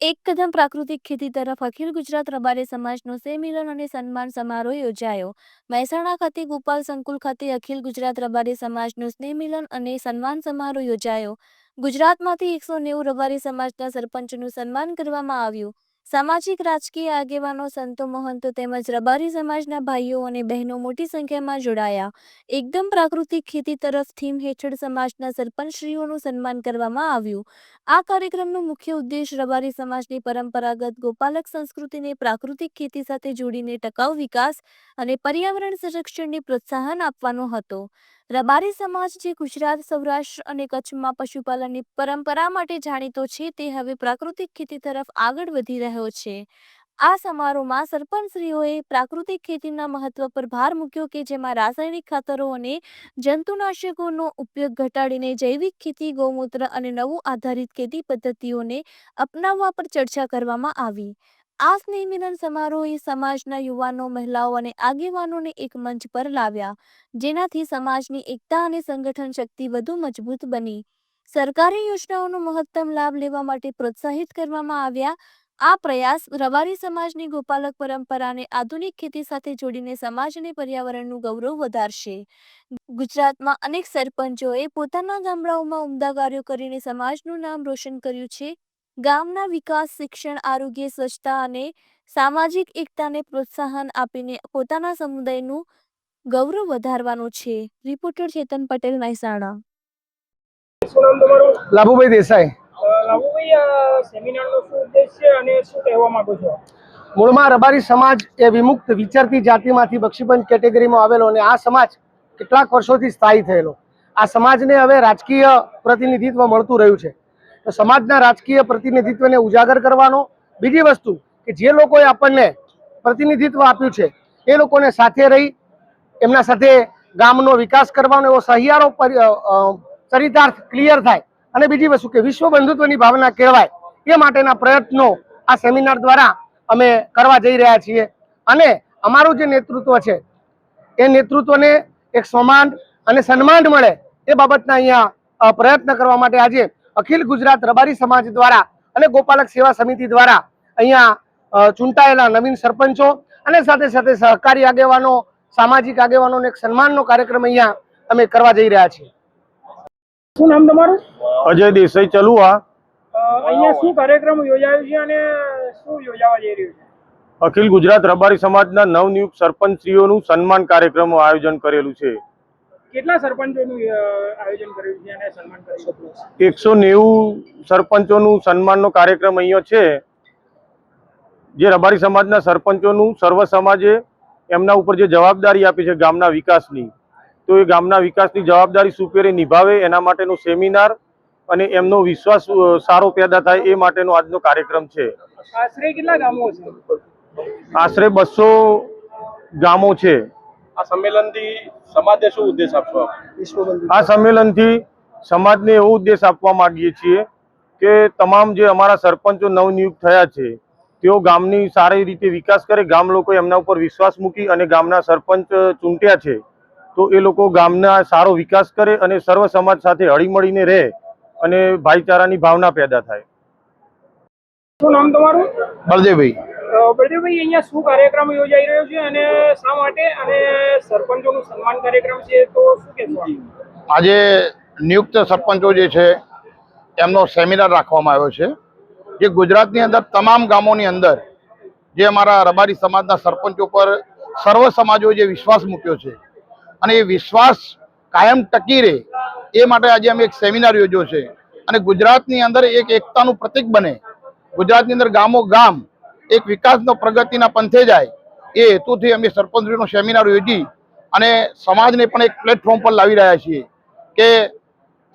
એક કદમ પ્રાકૃતિક ખેતી તરફ અખિલ ગુજરાત રબારી સમાજનો સેમિલન અને સન્માન સમારોહ યોજાયો. મહેસાણા ખાતે ગોપાલ સંકુલ ખાતે અખિલ ગુજરાત રબારી સમાજનો સ્નેહમિલન અને સન્માન સમારોહ યોજાયો. ગુજરાતમાંથી એકસો નેવું રબારી સમાજના સરપંચનું સન્માન કરવામાં આવ્યું. સામાજિક રાજકીય આગેવાનો સંતો મહંતો તેમજ રબારી સમાજના ભાઈઓ અને બહેનો મોટી સંખ્યામાં જોડાયા. એકદમ પ્રાકૃતિક ખેતી તરફ થીમ હેઠળ સમાજના સરપંચશ્રીઓનું સન્માન કરવામાં આવ્યું. આ કાર્યક્રમનો મુખ્ય ઉદ્દેશ રબારી સમાજની પરંપરાગત ગોપાલક સંસ્કૃતિને પ્રાકૃતિક ખેતી સાથે જોડીને ટકાઉ વિકાસ અને પર્યાવરણ સંરક્ષણને પ્રોત્સાહન આપવાનો હતો. રબારી સમાજ જે ગુજરાત, સૌરાષ્ટ્ર અને કચ્છમાં પશુપાલનની પરંપરા માટે જાણીતો છે, તે હવે પ્રાકૃતિક ખેતી તરફ આગળ વધી રહ્યો છે. આ સમારોહમાં સરપંચશ્રીઓએ પ્રાકૃતિક ખેતીના મહત્વ પર ભાર મૂક્યો કે જેમાં રાસાયણિક ખાતરો અને જંતુનાશકોનો ઉપયોગ ઘટાડીને જૈવિક ખેતી, ગૌમૂત્ર અને નવું આધારિત ખેતી પદ્ધતિઓને અપનાવવા પર ચર્ચા કરવામાં આવી. આ સ્નેહ મિલન સમારોહે સમાજના યુવાનો, મહિલાઓ અને આગેવાનોને એક મંચ પર લાવ્યા, જેનાથી સમાજની એકતા અને સંગઠન શક્તિ વધુ મજબૂત બની. સરકારી યોજનાઓનો મહત્તમ લાભ લેવા માટે પ્રોત્સાહિત કરવામાં આવ્યા. આ પ્રયાસ રબારી સમાજની ગોપાલક પરંપરાને આધુનિક ખેતી સાથે જોડીને સમાજ અને પર્યાવરણનું ગૌરવ વધારશે. ગુજરાતમાં અનેક સરપંચોએ પોતાના ગામડાઓમાં ઉમદા કાર્યો કરીને સમાજનું નામ રોશન કર્યું છે. ગામના વિકાસ શિક્ષણ આરોગ્ય સ્વચ્છતા અને સામાજિક એકતાને પ્રોત્સાહન આપીને પોતાના સમુદાયનું ગૌરવ વધારવાનું છે. રિપોર્ટર ચેતન પટેલ મહેસાણા. લાભુભાઈ દેસાઈ. અ, લાભુભાઈ આ સેમિનારનો શું ઉદ્દેશ છે અને શું કહેવા માંગો છો? મૂળમાં રબારી સમાજ એ વિમુક્ત વિચરતી જાતિમાંથી બક્ષીપંચ કેટેગરીમાં આવેલો અને આ સમાજ કેટલાક વર્ષોથી સ્થાયી થયેલો. આ સમાજને હવે રાજકીય પ્રતિનિધિત્વ મળતું રહ્યું છે. સમાજના રાજકીય પ્રતિનિધિત્વને ઉજાગર કરવાનો બીજી વસ્તુ કે જે લોકોએ આપણને પ્રતિનિધિત્વ આપ્યું છે, એ લોકોને સાથે રહી, એમના સાથે ગામનો વિકાસ કરવાનો એવો સહિયારો ચરિતાર્થ ક્લિયર થાય. અને બીજી વસ્તુ કે વિશ્વ બંધુત્વની ભાવના કેળવાય, એ માટેના પ્રયત્નો આ સેમિનાર દ્વારા અમે કરવા જઈ રહ્યા છીએ. અને અમારું જે નેતૃત્વ છે, એ નેતૃત્વને એક સમાન અને સન્માન મળે, એ બાબતના અહીંયા પ્રયત્ન કરવા માટે આજે અખિલ ગુજરાત રબારી સમાજ દ્વારા અને ગોપાલક સેવા સમિતિ દ્વારા અહીંયા ચૂંટાયેલા નવીન સરપંચો અને સાથે સાથે સહકારી આગેવાનો સામાજિક આગેવાનોને એક સન્માનનો કાર્યક્રમ અહીંયા અમે કરવા જઈ રહ્યા છીએ. શું નામ તમારું? અજય દેસાઈ ચલુઆ અહીંયા શું કાર્યક્રમ યોજાયો છે અને શું યોજાવા જઈ રહ્યું છે? અખિલ ગુજરાત રબારી સમાજના નવનિયુક્ત સરપંચશ્રીઓનું સન્માન કાર્યક્રમનું આયોજન કરેલું છે. કેટલા સરપંચોનું આયોજન કર્યું છે અને સન્માન કર્યું એકસો નેવું સરપંચોનું સન્માનનો કાર્યક્રમ અહીંયા છે. જે રબારી સમાજના સરપંચોનું સર્વ સમાજે એમના ઉપર જે જવાબદારી આપી છે ગામના વિકાસની તો એ ગામના વિકાસની જવાબદારી સુપેરે નિભાવે એના માટેનો સેમિનાર અને એમનો વિશ્વાસ સારો પેદા થાય એ માટેનો આજનો કાર્યક્રમ છે. આશરે કેટલા ગામો છે? આશરે બસો ગામો છે. આ સંમેલનથી સમાજને શું ઉદ્દેશ આપશો આ સંમેલનથી સમાજને એવો ઉદ્દેશ આપવા માંગીએ છીએ કે તમામ જે અમારા સરપંચો નવનિયુક્ત થયા છે તેઓ ગામની સારી રીતે વિકાસ કરે ગામ લોકો એમના ઉપર વિશ્વાસ મૂકી અને ગામના સરપંચ ચૂંટ્યા છે તો એ લોકો ગામના સારો વિકાસ કરે અને સર્વ સમાજ સાથે હળીમળીને રહે અને ભાઈચારાની ભાવના પેદા થાય. શું નામ તમારું? બળદેવભાઈ. બળદેવભાઈ શું કાર્યક્રમ યોજાઈ રહ્યો છે અને શા માટે? અને સરપંચોનું સન્માન કાર્યક્રમ છે તો શું કહેશો આજે નિયુક્ત સરપંચો જે છે, એમનો સેમિનાર રાખવામાં આવ્યો છે. જે ગુજરાતની અંદર તમામ ગામોની અંદર જે અમારા રબારી સમાજના સરપંચો પર સર્વ સમાજોએ જે વિશ્વાસ મૂક્યો છે અને એ વિશ્વાસ કાયમ ટકી રહે એ માટે આજે અમે એક સેમિનાર યોજ્યો છે. અને ગુજરાતની અંદર એક એકતાનું પ્રતીક બને. ગુજરાતની અંદર ગામો ગામ એક વિકાસનો પ્રગતિના પંથે જાય, એ હેતુથી અમે સરપંચનો સેમિનાર યોજી અને સમાજને પણ એક પ્લેટફોર્મ પર લાવી રહ્યા છીએ કે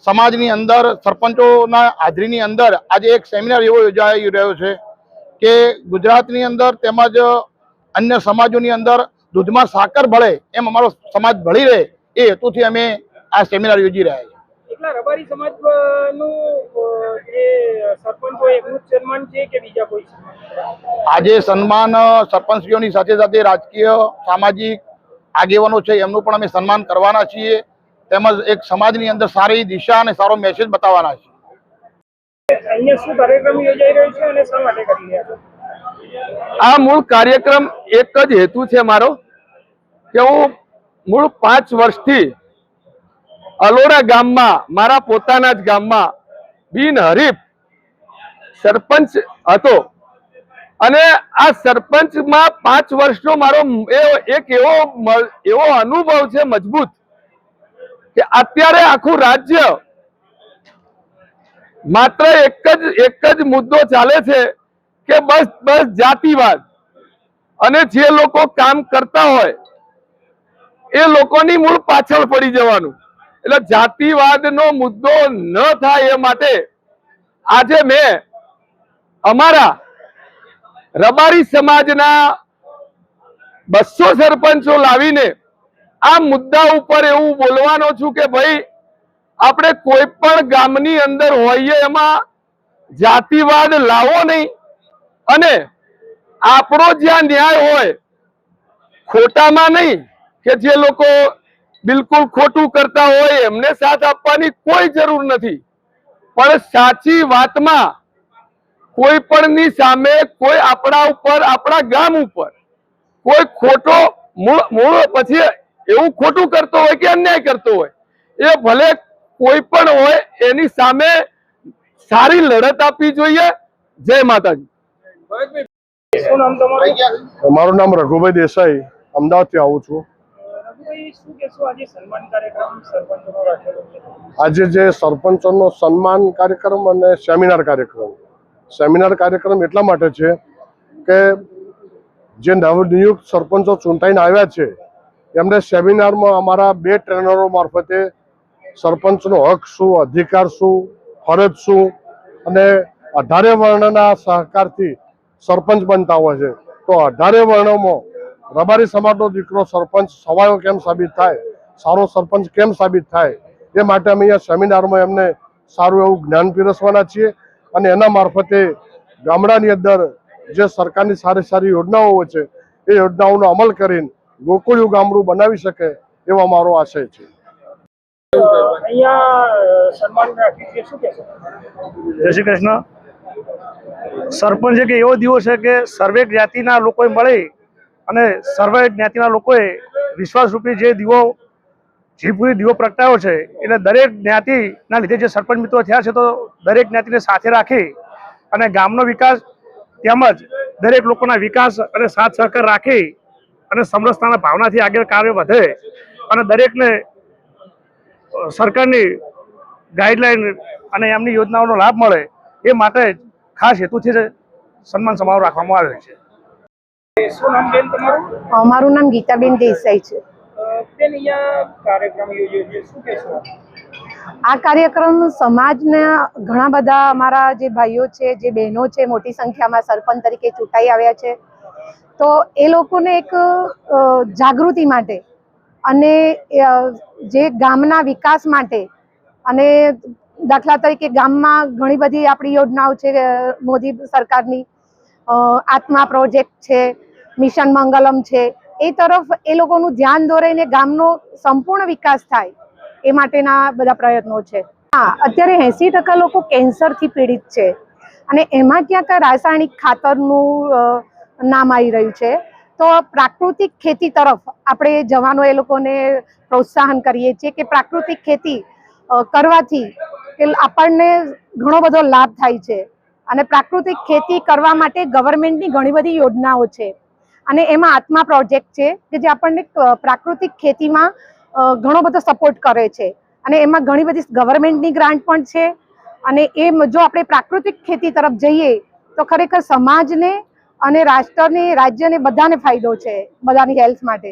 સમાજની અંદર, સરપંચોના હાજરીની અંદર આજે એક સેમિનાર એવો યોજાઈ રહ્યો છે કે ગુજરાતની અંદર તેમજ અન્ય સમાજોની અંદર દૂધમાં સાકર ભળે એમ અમારો સમાજ ભળી રહે એ હેતુથી અમે આ સેમિનાર યોજી રહ્યા છીએ. એકલા રબારી સમાજનું જે સરપંચ હોય એમનું સન્માન છે કે બીજા કોઈ આજે સન્માન સરપંચીઓની સાથે સાથે રાજકીય સામાજિક આગેવાનો છે એમનું પણ અમે સન્માન કરવાના છીએ. તેમજ એક સમાજની અંદર સારી દિશા અને સારો મેસેજ બતાવવાના છીએ. અહીંયા શું કાર્યક્રમ યોજાઈ રહ્યો છે અને શા માટે કરી રહ્યા આ મૂળ કાર્યક્રમ એક જ હેતુ છે મારો કે હું મૂળ પાંચ વર્ષથી અલોડા ગામમાં, મારા પોતાના જ ગામમાં બિનહરીફ સરપંચ હતો. અને આ સરપંચમાં પાંચ વર્ષનો મારો એક એવો એવો અનુભવ છે મજબૂત કે અત્યારે આખું રાજ્ય માત્ર એક જ એક જ મુદ્દો ચાલે છે કે બસ બસ જાતિવાદ. અને જે લોકો કામ કરતા હોય, એ લોકોની મૂળ પાછળ પડી જવાનું. એટલે જાતિવાદનો મુદ્દો ન થાય એ માટે આજે મેં અમારા રબારી સમાજના બસો સરપંચો લાવીને આ મુદ્દા ઉપર એવું બોલવાનો છું કે ભાઈ, આપણે કોઈ પણ ગામની અંદર હોઈએ એમાં જાતિવાદ લાવો નહીં. અને આપણો જ્યાં ન્યાય હોય, ખોટામાં નહીં કે જે લોકો બિલકુલ ખોટું કરતા હોય એમને સાથ આપવાની કોઈ જરૂર નથી. પણ સાચી વાતમાં કોઈ પણની સામે કોઈ આપણા ઉપર આપણા ગામ ઉપર કોઈ ખોટો મૂળ મૂળ પછી એવું ખોટું કરતો હોય કે અન્યાય કરતો હોય એ ભલે કોઈ પણ હોય એની સામે સારી લડત આપવી જોઈએ. જય માતાજી. તમારું? મારું નામ રઘુભાઈ દેસાઈ. અમદાવાદથી આવું છું. આજે જે સરપંચોનો સન્માન કાર્યક્રમ અને સેમિનાર કાર્યક્રમ. સેમિનાર કાર્યક્રમ એટલા માટે છે કે જે નવનિયુક્ત સરપંચો ચૂંટાઈને આવ્યા છે, એમને સેમિનારમાં અમારા બે ટ્રેનરો મારફતે સરપંચનો હક શું, અધિકાર શું, ફરજ શું અને અઢારે વર્ણના સહકારથી સરપંચ બનતા હોય છે. તો અઢારે વર્ણોમાં રબારી સમાજનો દીકરો સરપંચ સવાયો કેમ સાબિત થાય? સારો સરપંચ કેમ સાબિત થાય? એ માટે અમે અહીંયા સેમિનારમાં એમને સારું એવું જ્ઞાન પીરસવાના છીએ અને એના મારફતે ગામડાની અંદર જે સરકારની સારી સારી યોજનાઓ હોય છે એ યોજનાઓનો અમલ કરીને ગોકુળિયું ગામડું બનાવી શકે એવો મારો આશય છે. અહીંયા અ, સન્માન રાખ્યું છે શું કહેશો? જય શ્રી કૃષ્ણ. સરપંચ એક એવો દિવસ છે કે સર્વે જ્ઞાતિના લોકોએ મળી અને સર્વે જ્ઞાતિના લોકોએ વિશ્વાસરૂપી જે દીવો જીભૂરી દીવો પ્રગટાયો છે, એટલે દરેક જ્ઞાતિના લીધે જે સરપંચ મિત્રો થયા છે તો દરેક જ્ઞાતિને સાથે રાખી અને ગામનો વિકાસ તેમજ દરેક લોકોના વિકાસ અને સાથ સહકાર રાખી અને સમરસતાના ભાવનાથી આગળ કાર્ય વધે અને દરેકને સરકારની ગાઈડલાઈન અને એમની યોજનાઓનો લાભ મળે એ માટે ખાસ હેતુથી સન્માન સમારોહ રાખવામાં આવ્યો છે શું નામ બેન તમારું અ, મારું નામ ગીતાબેન દેસાઈ છે. આ કાર્યક્રમ સમાજના ઘણા બધા અમારા જે ભાઈઓ છે જે બહેનો છે મોટી સંખ્યામાં સરપંચ તરીકે ચૂંટાઈ આવ્યા છે. તો એ લોકોને એક જાગૃતિ માટે અને જે ગામના વિકાસ માટે અને દાખલા તરીકે ગામમાં ઘણી બધી આપણી યોજનાઓ છે મોદી સરકારની આત્મા પ્રોજેક્ટ છે મિશન મંગલમ છે, એ તરફ એ લોકોનું ધ્યાન દોરાઈને ગામનો સંપૂર્ણ વિકાસ થાય, એ માટેના બધા પ્રયત્નો છે. હા, અત્યારે એંસી ટકા લોકો કેન્સરથી પીડિત છે અને એમાં ક્યાં ક્યાં રાસાયણિક ખાતરનું નામ આવી રહ્યું છે. તો પ્રાકૃતિક ખેતી તરફ આપણે જવાનો એ લોકોને પ્રોત્સાહન કરીએ છીએ કે પ્રાકૃતિક ખેતી કરવાથી કે આપણને ઘણો બધો લાભ થાય છે. અને પ્રાકૃતિક ખેતી કરવા માટે ગવર્મેન્ટની ઘણી બધી યોજનાઓ છે. અને એમાં આત્મા પ્રોજેક્ટ છે કે જે આપણને પ્રાકૃતિક ખેતીમાં ઘણો બધો સપોર્ટ કરે છે. અને એમાં ઘણી બધી ગવર્મેન્ટની ગ્રાન્ટ પણ છે. અને એ જો આપણે પ્રાકૃતિક ખેતી તરફ જઈએ, તો ખરેખર સમાજને અને રાષ્ટ્રને, રાજ્યને બધાને ફાયદો છે, બધાની હેલ્થ માટે.